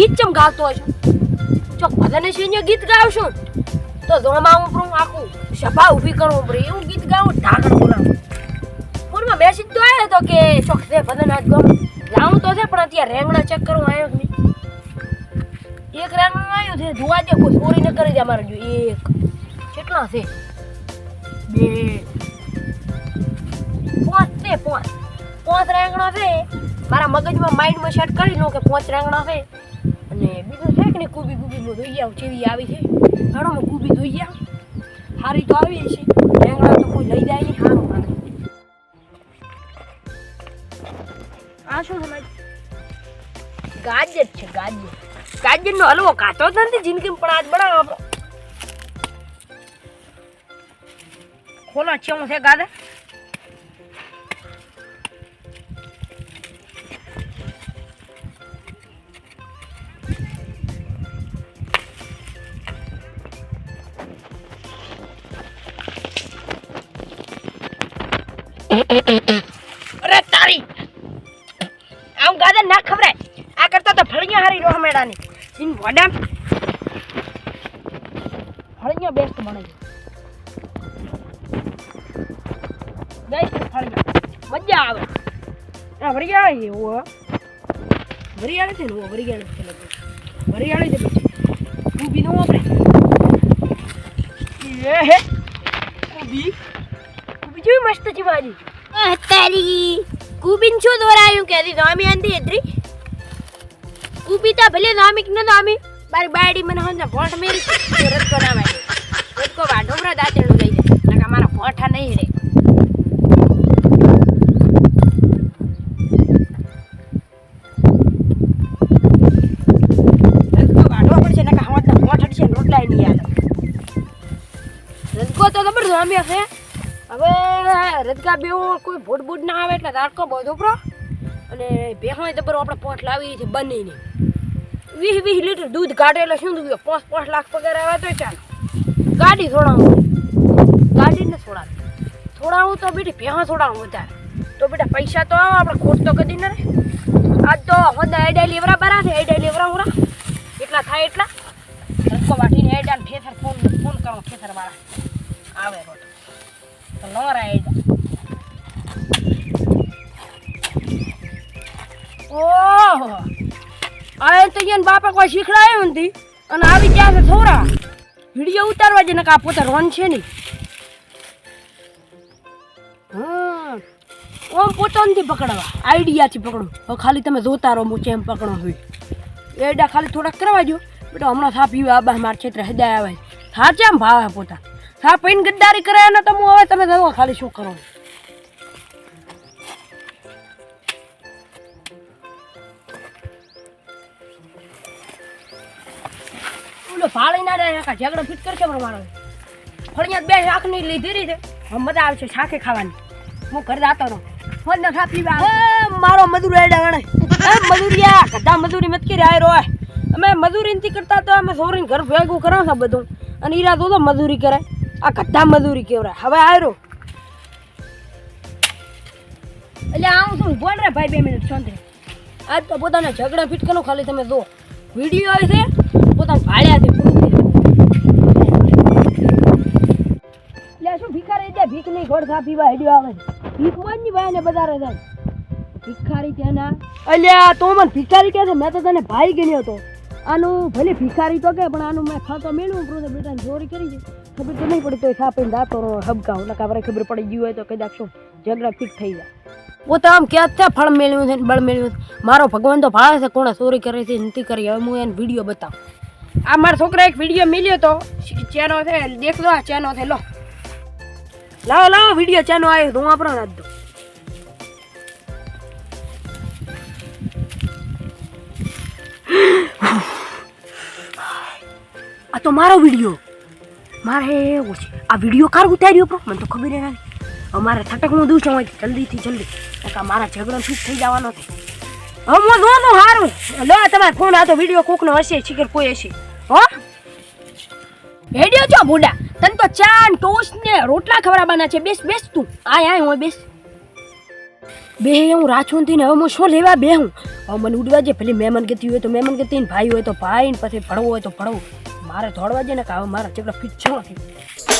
હું ગીત ચમ ગાતો જો ચોક બધાને સિંહ ગીત ગાવશો તો ધોળમાં હું પણ આખું સભા ઊભી કરું પડે એવું ગીત ગાવું ઢાકણ બોલાવું ફોનમાં મેસેજ તો આવ્યો હતો કે ચોક છે ભલે આજ ગમ. લાવું તો છે, પણ અત્યારે રેંગણા ચેક કરવા આવ્યો જ એક રેંગણું આવ્યું છે જોવા દે, કોઈ ચોરી ન કરી દે અમારે જો એક. કેટલા છે? બે. પાંચ છે, પાંચ. પાંચ રેંગણા છે. મારા મગજમાં માઇન્ડમાં સેટ કરી લો કે પાંચ રેંગણા છે. અને બીજું છે કે ને કુબી કુબીમાં ધોઈ આવું ચેવી આવી છે. હાડો માં કુબી ધોઈ આવ. હારી તો આવી છે રેંગણા તો કોઈ લઈ જાય નહીં મને આ શું સમજ ગાજર છે, ગાજર. ગાજર નો હલવો ખાતો જ નથી જિંદગીમાં, પણ આજ બનાવો આપણો. ખોલો છે ગાજર? અરે તારી! આમ ગાજર ના ખવડાય. આ કરતા તો ફળિયા હારી રોહ મેડાની ઇન વડામ ફળિયા બેસ્ટ છે. બેસ્ટ ફળિયા. મજા આવે. આ વરિયાળી ઓ વરિયાળી છે ને વરિયાળી છે લગભગ. છે પછી. ઊભી નો આપણે એ હે. ઊભી. જેવી મસ્ત છે ભાજી તારી કુબીન શું દોરાયું કે દી નામી આંધી એદરી કુબી તા ભલે નામિક ન નામી મારી બાયડી મને હંજા ભોટ મેરી રત રતકો ના વાય રતકો વાઢોમરા દાંતેણું લઈ જાય નકા મારા ભોઠા નહીં રે. રોટલા નહીં યાદ. રજકો તો ખબર નામી હશે હવે રદગા બેવો કોઈ ભૂટ બૂટ ના આવે એટલે રાડકો બધો પ્રો અને ભેહોય તો બરો આપણે પોંચ લાવી છે બનીને. વીસ વીસ લીટર દૂધ કાઢે એટલે શું દૂધ પાંચ પાંચ લાખ પગાર આવે તો ચાલો. ગાડી થોડાવું. ગાડીને થોડાવું. થોડાવું તો બેટી ભેહા થોડાવું વધારે. તો બેટા પૈસા તો આવે, આપણે ખોટ તો કદી ન રે આજ તો હોદા એડા લેવરા બરા છે, એડા લેવરા ઉરા એટલા થાય એટલા. રસ્કો વાટીને એડા ફેથર ફોન ફોન કરો ઠેસર વાળા ન રાઈડ ઓહો આ તો યન બાપા કોઈ શીખડાયું નથી. અને આવી ગયા છે થોડા. વીડિયો ઉતારવા છે ને કા પોતા રોન છે નહીં. હમ. ઓમ પોતો નથી પકડવા. આઈડિયાથી પકડો. હવે ખાલી તમે જોતા રહો હું ચેમ પકડો હોય એડા ખાલી થોડાક કરવા જો બેટા હમણાં થા પીવા આબા માર ક્ષેત્રે હદાય આવે થા ચેમ ભાવે પોતા. થા પૈન ગદ્દારી કરે ને તો હું હવે તમે જોવો ખાલી શું કરો? ઓલો ફાળી ના જાય કાકા ઝઘડો ફિટ કરશે મારો મારો ફળિયા બે શાકની લીધી રહી છે મજા મજા આવશે શાકે ખાવાની. હું ઘર જાતો રહું. ફોન ના ખાપી મારો મજૂર એડા એ મજૂરિયા કદા મજૂરી મત કરી આયરો અમે મજૂરી નથી કરતા તો અમે સોરીને ઘર ભેગું કરાવ છો બધું. અને ઈરા તો મજૂરી કરે. આ કદા મજૂરી કેવરાય હવે આયરો. એટલે આવું શું બોલ રે ભાઈ બે મિનિટ શાંતિ. આજ તો પોતાના ઝઘડા ફિટકનો ખાલી તમે જો વીડિયો આવે છે પોતાના ભાડ્યા છે. એટલે શું ભિખારી ત્યાં ભીખ નહીં ઘોડ ખા પીવા હેડ્યો આવે ભીખ ભીખ માની ભાઈ ને બધા જાય. ભિખારી ત્યાંના. અલ્યા તો મને ભિખારી કહે છે મેં તો તને ભાઈ ગણ્યો હતો. આનું ભલે ભિખારી તો કે પણ આનું મેં ખાતો મેળવું તો ચોરી કરી છે ખબર તો નહીં પડી તો ખાપીને દાતો રહો હબકાવું. નકા વરે ખબર પડી ગયું હોય તો કદાચ શું ઝઘડા ફિટ થઈ જાય. હું તો આમ ક્યાં છે ફળ મેળવ્યું છે ને બળ મેળવ્યું છે. મારો ભગવાન તો ભાળે છે કોણે ચોરી કરે છે નથી કરી. હવે હું એને વીડિયો બતાવું. આ મારા છોકરા એક વીડિયો મિલ્યો તો ચેનો છે દેખ લો આ ચેનો છે લો. લાવો લાવો વીડિયો ચેનો આવ્યો હું આપણો રાખ દઉં આ તો મારો વીડિયો મારે એવું છે આ વીડિયો કાર ઉતાર્યો પણ મને તો ખબર નથી. અમારે છટક હું દઉં છું જલ્દીથી જલ્દી. કાકા મારા ઝઘડો ફિટ થઈ જવાનો છે. હવે હું જો તો સારું લો તમારે ફોન આ તો વીડિયો કોકનો હશે શીખર કોઈ હશે. હો? હેડ્યો છો બુડા તને તો ચા ને ટોસ્ટ ને રોટલા ખવડાવવાના છે. બેસ બેસ તું. આય આય હું બેસ. બે હું રાછું થઈને ને હવે હું શું લેવા બે હું હવે મને ઉડવા જે પેલી મહેમાન ગતી હોય તો મહેમાન ગતિ ને ભાઈ હોય તો ભાઈ ને પછી ભણવું હોય તો ભણવું મારે દોડવા જઈને કાવ મારા ચેકડા ફીટ છે